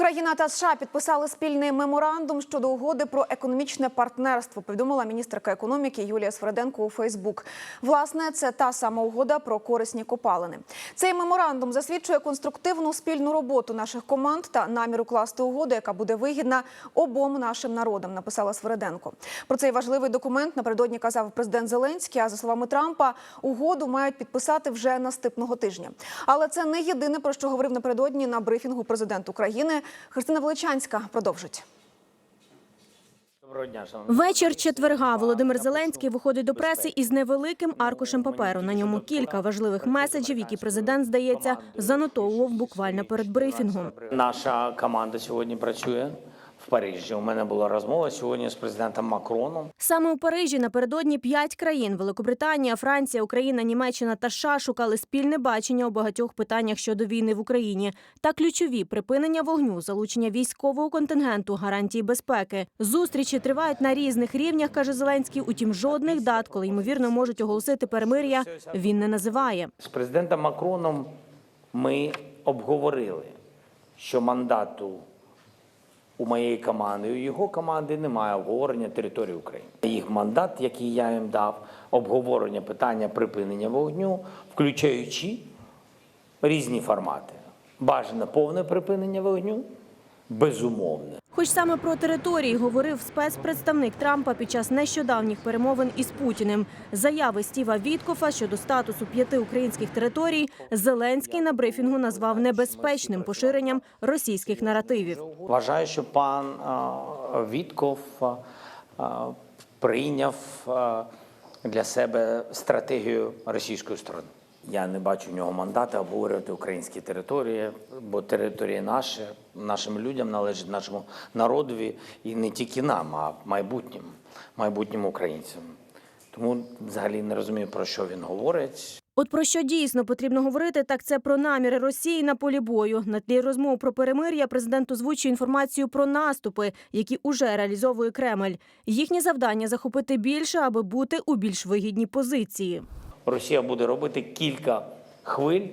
Україна та США підписали спільний меморандум щодо угоди про економічне партнерство. Повідомила міністерка економіки Юлія Свереденко у Фейсбук. Власне, це та сама угода про корисні копалини. Цей меморандум засвідчує конструктивну спільну роботу наших команд та намір укласти угоду, яка буде вигідна обом нашим народам. Написала Свереденко. Про цей важливий документ напередодні казав президент Зеленський. А за словами Трампа, угоду мають підписати вже наступного тижня. Але це не єдине про що говорив напередодні на брифінгу президент України. Христина Величанська продовжить. Вечір четверга Володимир Зеленський виходить до преси із невеликим аркушем паперу. На ньому кілька важливих меседжів, які президент здається занотовував буквально перед брифінгом. Наша команда сьогодні працює в Парижі. У мене була розмова сьогодні з президентом Макроном. Саме у Парижі напередодні п'ять країн Великобританія, Франція, Україна, Німеччина та США шукали спільне бачення у багатьох питаннях щодо війни в Україні та ключові припинення вогню, залучення військового контингенту, гарантії безпеки. Зустрічі тривають на різних рівнях, каже Зеленський. Утім, жодних дат, коли ймовірно можуть оголосити перемир'я, він не називає. З президентом Макроном ми обговорили, що мандату у моєї команди, у його команди немає обговорення території України. Їх мандат, який я їм дав, обговорення питання припинення вогню, включаючи різні формати. Бажане повне припинення вогню, безумовне. Хоч саме про території говорив спецпредставник Трампа під час нещодавніх перемовин із Путіним. Заяви Стіва Віткофа щодо статусу п'яти українських територій Зеленський на брифінгу назвав небезпечним поширенням російських наративів. Вважаю, що пан а, Вітков а, а, прийняв для себе стратегію російської сторони. Я не бачу в нього мандата обговорювати українські території, бо території наші, нашим людям належать нашому народові і не тільки нам, а майбутнім, майбутнім українцям. Тому взагалі не розумію, про що він говорить. От про що дійсно потрібно говорити, так це про наміри Росії на полі бою. На тлі розмов про перемир'я президент озвучує інформацію про наступи, які уже реалізовує Кремль. Їхнє завдання захопити більше, аби бути у більш вигідній позиції. Росія буде робити кілька хвиль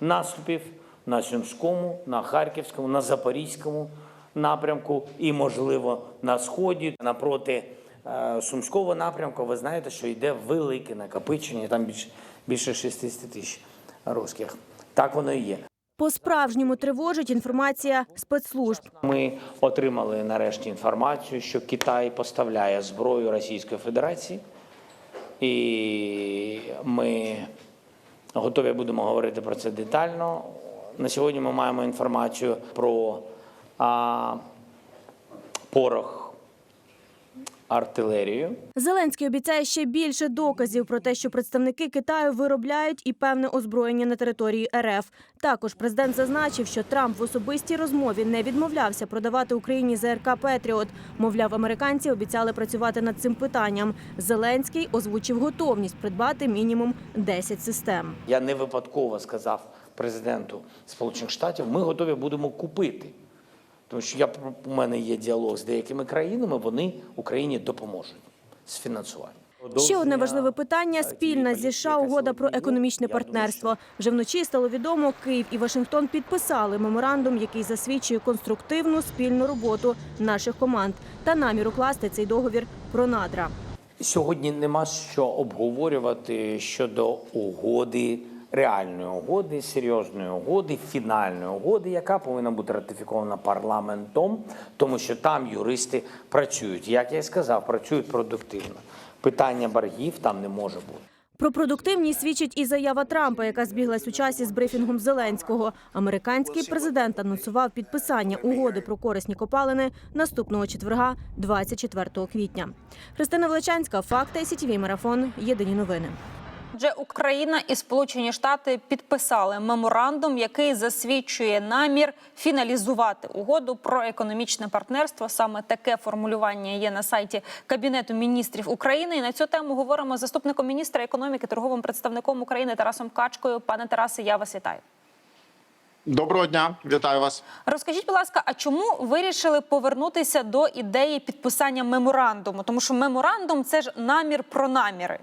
наступів на Сумському, на Харківському, на Запорізькому напрямку і, можливо, на сході напроти е, Сумського напрямку. Ви знаєте, що йде велике накопичення, там більше, більше 60 тисяч русських. Так воно і є. По-справжньому тривожить інформація спецслужб. Ми отримали нарешті інформацію, що Китай поставляє зброю Російської Федерації, і ми готові будемо говорити про це детально. На сьогодні ми маємо інформацію про а, порох артилерію. Зеленський обіцяє ще більше доказів про те, що представники Китаю виробляють і певне озброєння на території РФ. Також президент зазначив, що Трамп в особистій розмові не відмовлявся продавати Україні ЗРК Петріот. Мовляв, американці обіцяли працювати над цим питанням. Зеленський озвучив готовність придбати мінімум 10 систем. Я не випадково сказав президенту Сполучених Штатів, ми готові будемо купити. Тому що я, у мене є діалог з деякими країнами, вони Україні допоможуть з фінансуванням. Ще одне важливе питання спільна зі США угода про економічне партнерство. Вже вночі стало відомо, Київ і Вашингтон підписали меморандум, який засвідчує конструктивну спільну роботу наших команд та намір укласти цей договір про надра. Сьогодні нема що обговорювати щодо угоди, реальної угоди, серйозної угоди, фінальної угоди, яка повинна бути ратифікована парламентом, тому що там юристи працюють. Як я і сказав, працюють продуктивно. Питання боргів там не може бути. Про продуктивність свідчить і заява Трампа, яка збіглась у часі з брифінгом Зеленського. Американський президент анонсував підписання угоди про корисні копалини наступного четверга, 24 квітня. Христина Величанська, факти СІТВ Марафон. Єдині новини. Отже, Україна і Сполучені Штати підписали меморандум, який засвідчує намір фіналізувати угоду про економічне партнерство. Саме таке формулювання є на сайті Кабінету міністрів України. І на цю тему говоримо з заступником міністра економіки, торговим представником України Тарасом Качкою. Пане Тарасе, я вас вітаю. Доброго дня, вітаю вас. Розкажіть, будь ласка, а чому вирішили повернутися до ідеї підписання меморандуму? Тому що меморандум це ж намір про наміри.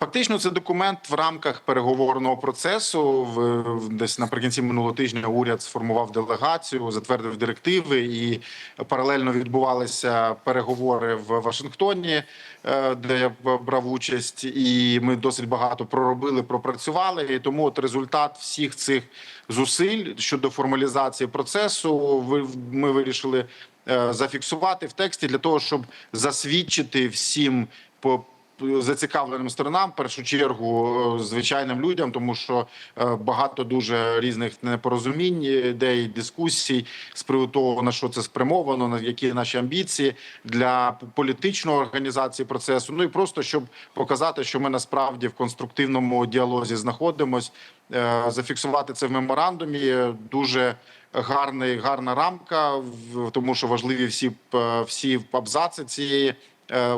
Фактично, це документ в рамках переговорного процесу. В, десь наприкінці минулого тижня уряд сформував делегацію, затвердив директиви, і паралельно відбувалися переговори в Вашингтоні, е, де я брав участь, і ми досить багато проробили, пропрацювали. І тому от результат всіх цих зусиль щодо формалізації процесу, ми вирішили е, зафіксувати в тексті для того, щоб засвідчити всім по зацікавленим сторонам, в першу чергу е, звичайним людям, тому що е, багато дуже різних непорозумінь, ідей, дискусій з приводу того, на що це спрямовано, на які наші амбіції для політичної організації процесу. Ну і просто щоб показати, що ми насправді в конструктивному діалозі знаходимось, Е, зафіксувати це в меморандумі. Дуже гарний, гарна рамка, тому що важливі всі всі абзаци цієї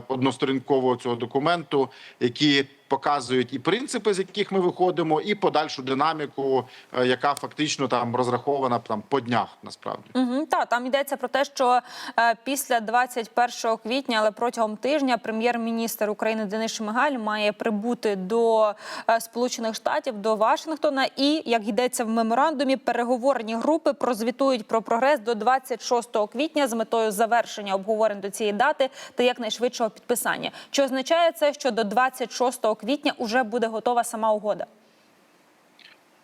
односторінкового цього документу, які показують і принципи, з яких ми виходимо, і подальшу динаміку, е, яка фактично там розрахована там по днях. Насправді. Угу, та там йдеться про те, що е, після 21 квітня, але протягом тижня, прем'єр-міністр України Денис Шмигаль має прибути до е, Сполучених Штатів до Вашингтона. І як йдеться в меморандумі, переговорні групи прозвітують про прогрес до 26 квітня з метою завершення обговорень до цієї дати та якнайшвидшого підписання. Чи означає це, що до 26 квітня уже буде готова сама угода?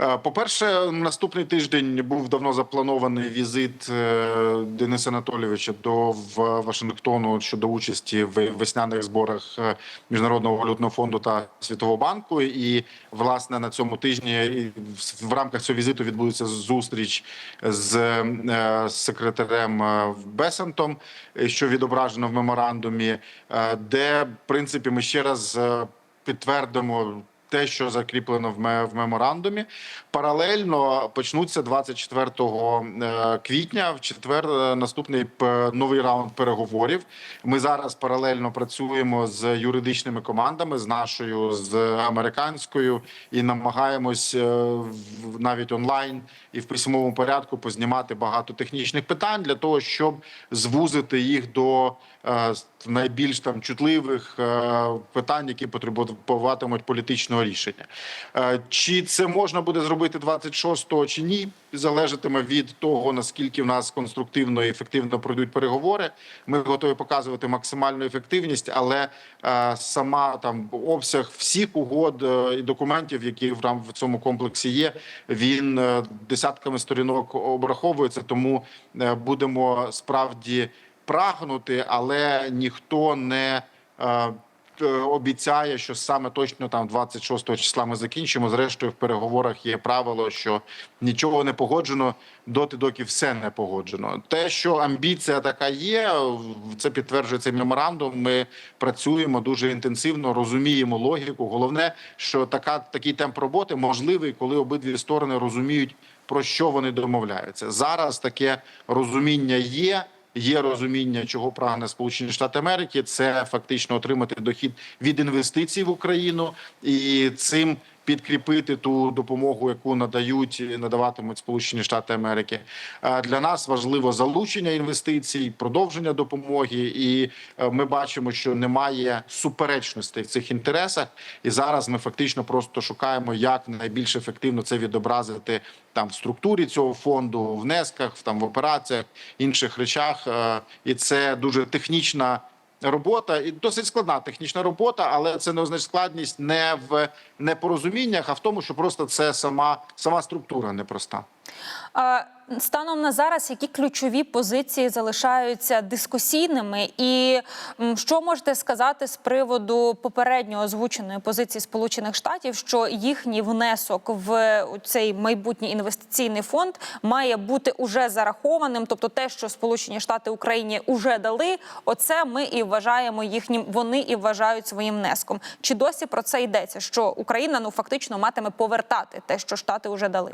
Е, По-перше, наступний тиждень був давно запланований візит е, Дениса Анатолійовича до Вашингтону щодо участі в весняних зборах е, Міжнародного валютного фонду та Світового банку. І власне на цьому тижні в- рамках цього візиту відбудеться зустріч з секретарем Бесентом, що відображено в меморандумі, де в принципі ми ще раз підтвердимо те, що закріплено в ме- в меморандумі. Паралельно почнуться 24 е, квітня. В четвер е, наступний п- новий раунд переговорів. Ми зараз паралельно працюємо з юридичними командами, з нашою, з американською, і намагаємось е, в- навіть онлайн і в письмовому порядку познімати багато технічних питань для того, щоб звузити їх до найбільш там чутливих е, питань, які потребуватимуть політичного рішення. Е, Чи це можна буде зробити 26-го чи ні, залежатиме від того наскільки в нас конструктивно і ефективно пройдуть переговори. Ми готові показувати максимальну ефективність, але е, сама там обсяг всіх угод е, і документів, які в в цьому комплексі є, він е, десятками сторінок обраховується. Тому е, будемо справді прагнути, але ніхто не е, обіцяє, що саме точно там 26 числа ми закінчимо. Зрештою, в переговорах є правило, що нічого не погоджено доти, доки все не погоджено. Те, що амбіція така є, це підтверджує цей меморандум. Ми працюємо дуже інтенсивно, розуміємо логіку. Головне, що така такий темп роботи можливий, коли обидві сторони розуміють про що вони домовляються. Зараз таке розуміння є. Є розуміння, чого прагне Сполучені Штати Америки. Це фактично отримати дохід від інвестицій в Україну і цим підкріпити ту допомогу, яку надають надаватимуть Сполучені Штати Америки. Для нас важливо залучення інвестицій, продовження допомоги, і е, ми бачимо, що немає суперечностей в цих інтересах. І зараз ми фактично просто шукаємо, як найбільш ефективно це відобразити там в структурі цього фонду, в внесках, там в операціях, інших речах. Е, І це дуже технічна робота і досить складна технічна робота, але це не означає складність не в непорозуміннях, а в тому, що просто це сама сама структура непроста. Станом на зараз, які ключові позиції залишаються дискусійними, і що можете сказати з приводу попередньо озвученої позиції Сполучених Штатів, що їхній внесок в цей майбутній інвестиційний фонд має бути уже зарахованим? Тобто, те, що Сполучені Штати Україні вже дали, оце ми і вважаємо їхнім. Вони і вважають своїм внеском. Чи досі про це йдеться? Що Україна ну фактично матиме повертати те, що Штати вже дали?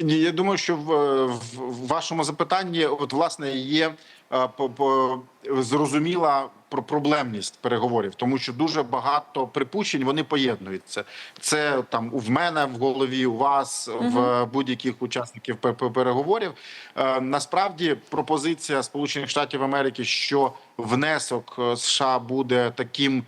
Ні, я думаю, що в, в, в вашому запитанні, от власне, є е, по- по- зрозуміла про проблемність переговорів, тому що дуже багато припущень вони поєднуються. Це там в мене в голові, у вас, в будь-яких учасників пе- пе- переговорів. Е, Насправді пропозиція Сполучених Штатів Америки, що внесок е, США буде таким.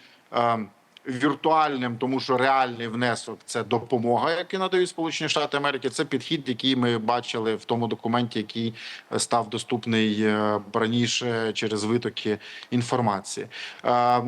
Віртуальним, тому що реальний внесок це допомога, яку надають Сполучені Штати Америки. Це підхід, який ми бачили в тому документі, який став доступний е, раніше через витоки інформації. Е,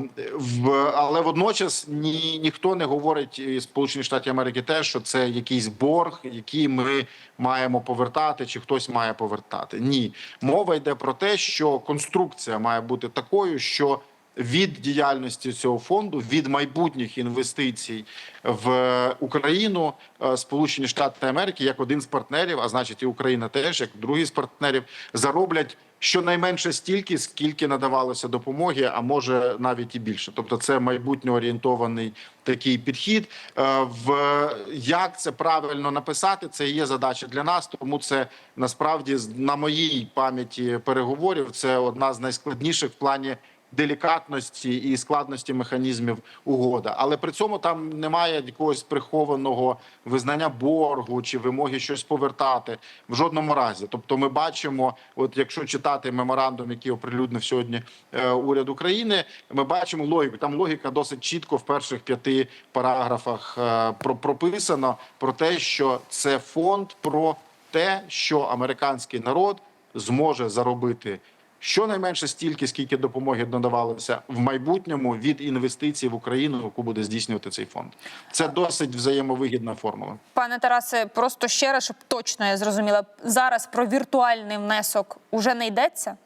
Але водночас ні, ніхто не говорить із Сполучених Штатів Америки те, що це якийсь борг, який ми маємо повертати, чи хтось має повертати. Ні, мова йде про те, що конструкція має бути такою, що від діяльності цього фонду, від майбутніх інвестицій в Україну, е, Сполучені Штати Америки як один з партнерів, а значить і Україна теж, як другий з партнерів, зароблять щонайменше стільки, скільки надавалося допомоги, а може навіть і більше. Тобто, це майбутньо орієнтований такий підхід. Е, В як це правильно написати, це є задача для нас. Тому це насправді на моїй пам'яті переговорів. Це одна з найскладніших в плані делікатності і складності механізмів угода, але при цьому там немає якогось прихованого визнання боргу чи вимоги щось повертати в жодному разі. Тобто, ми бачимо, от якщо читати меморандум, який оприлюднив сьогодні е, уряд України, ми бачимо логіку. Там логіка досить чітко в перших п'яти параграфах е, про прописано про те, що це фонд про те, що американський народ зможе заробити щонайменше стільки, скільки допомоги надавалося в майбутньому від інвестицій в Україну, яку буде здійснювати цей фонд. Це досить взаємовигідна формула. Пане Тарасе, просто ще раз, щоб точно я зрозуміла, зараз про віртуальний внесок уже не йдеться.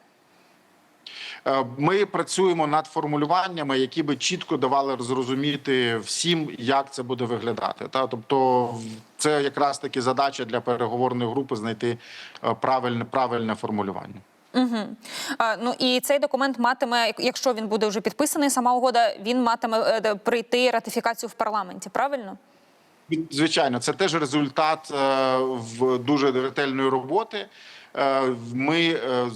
Е, Ми працюємо над формулюваннями, які би чітко давали зрозуміти всім, як це буде виглядати. Та тобто, це якраз таки задача для переговорної групи знайти е, правильне правильне формулювання. Угу. А, ну і цей документ матиме, якщо він буде вже підписаний, сама угода, він матиме е, прийти ратифікацію в парламенті. Правильно? Звичайно, це теж результат е, в дуже ретельної роботи. Е, Ми е,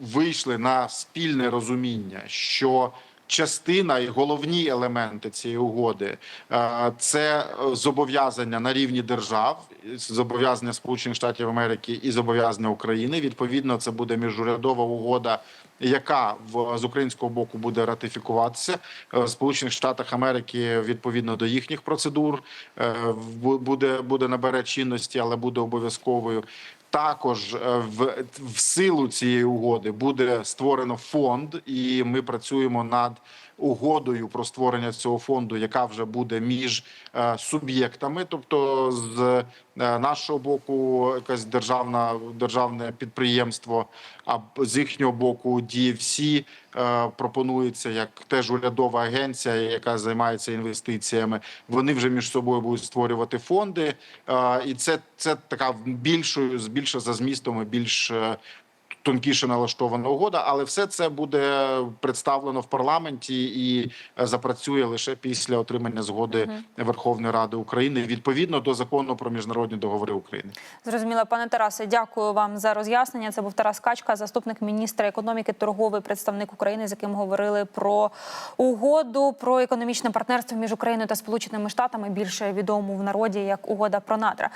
вийшли на спільне розуміння, що частина і головні елементи цієї угоди е, це зобов'язання на рівні держав, зобов'язання Сполучених Штатів Америки і зобов'язання України. Відповідно, це буде міжурядова угода. Яка в з українського боку буде ратифікуватися Е, в Сполучених Штатах Америки відповідно до їхніх процедур е, буде буде набере чинності, але буде обов'язковою. Також е, в, в силу цієї угоди буде створено фонд, і ми працюємо над угодою про створення цього фонду, яка вже буде між е, суб'єктами, тобто з е, нашого боку, якась державна державне підприємство, а з їхнього боку DFC е, пропонується як теж урядова агенція, яка займається інвестиціями. Вони вже між собою будуть створювати фонди, і це, це така більшою більше за змістом і більш тонкіше налаштована угода, але все це буде представлено в парламенті і е, запрацює лише після отримання згоди Верховної Ради України відповідно до закону про міжнародні договори України. Зрозуміло, пане Тарасе, дякую вам за роз'яснення. Це був Тарас Качка, заступник міністра економіки, торговий представник України, з яким говорили про угоду про економічне партнерство між Україною та Сполученими Штатами, більше відому в народі як угода про надра.